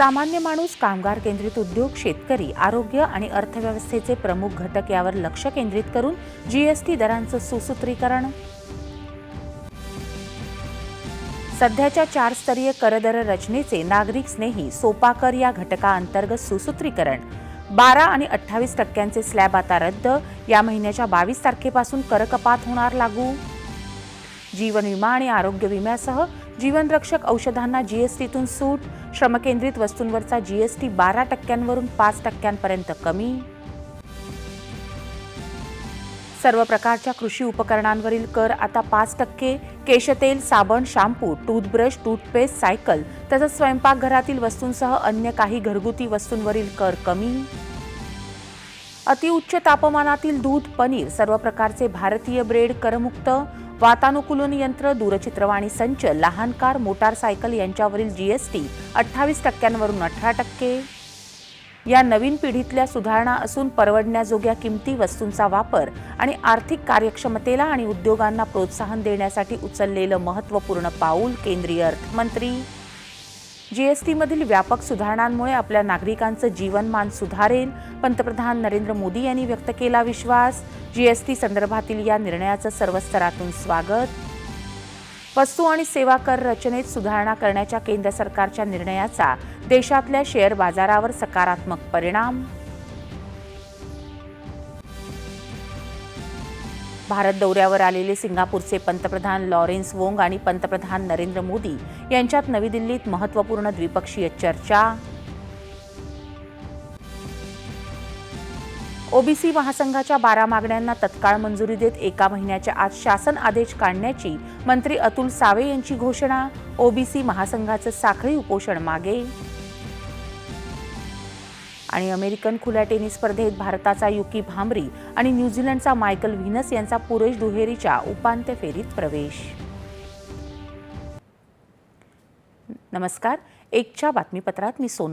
सामान्य माणूस कामगार केंद्रित उद्योग शेतकरी आरोग्य आणि अर्थव्यवस्थेचे प्रमुख घटक यावर लक्ष केंद्रित करून जीएसटी दरांचं सुसूत्रीकरण. सध्याच्या चार स्तरीय करदर रचनेचे नागरिक स्नेही सोपाकर या घटकाअंतर्गत सुसूत्रीकरण. बारा आणि अठ्ठावीस टक्क्यांचे स्लॅब आता रद्द. या महिन्याच्या बावीस तारखेपासून करकपात होणार लागू. जीवन विमा आणि आरोग्य विम्यासह जीवनरक्षक औषधांना जीएसटीतून सूट. श्रमकेंद्रित वस्तूंवरचा जीएसटी बारा टक्क्यांवरून पाच टक्क्यांपर्यंत कमी. सर्व प्रकारच्या कृषी उपकरणांवरील कर आता पाच टक्के. केशतेल साबण शॅम्पू टूथब्रश टूथपेस्ट सायकल तसंच स्वयंपाकघरातील वस्तूंसह अन्य काही घरगुती वस्तूंवरील कर कमी. अतिउच्च तापमानातील दूध पनीर सर्व प्रकारचे भारतीय ब्रेड करमुक्त. वातानुकूलन यंत्र दूरचित्रवाणी संच लहान कार मोटारसायकल यांच्यावरील जीएसटी अठ्ठावीस टक्क्यांवरून अठरा टक्के. या नवीन पिढीतल्या सुधारणा असून परवडण्याजोग्या किमती वस्तूंचा वापर आणि आर्थिक कार्यक्षमतेला आणि उद्योगांना प्रोत्साहन देण्यासाठी उचललेलं महत्त्वपूर्ण पाऊल केंद्रीय अर्थमंत्री जीएसटीमधील व्यापक सुधारणांमुळे आपल्या नागरिकांचं जीवनमान सुधारेल. पंतप्रधान नरेंद्र मोदी यांनी व्यक्त केला विश्वास. जीएसटी संदर्भातील या निर्णयाचं सर्व स्तरातून स्वागत. वस्तू आणि सेवा कर रचनेत सुधारणा करण्याच्या केंद्र सरकारच्या निर्णयाचा देशातल्या शेअर बाजारावर सकारात्मक परिणाम. भारत दौऱ्यावर आलेले सिंगापूरचे पंतप्रधान लॉरेन्स वोंग आणि पंतप्रधान नरेंद्र मोदी यांच्यात नवी दिल्लीत महत्त्वपूर्ण द्विपक्षीय चर्चा. ओबीसी महासंघाच्या बारा मागण्यांना तत्काळ मंजुरी देत एका महिन्याच्या आत शासन आदेश काढण्याची मंत्री अतुल सावे यांची घोषणा. ओबीसी महासंघाचं साखळी उपोषण मागे. आणि अमेरिकन खुल्या टेनिस स्पर्धेत भारताचा युकी भांबरी आणि न्यूझीलंडचा मायकल व्हिनस यांचा पुरुष दुहेरीच्या उपांत्य फेरीत प्रवेश. नमस्कार. एकच्या बातमीपत्रात मी सोनल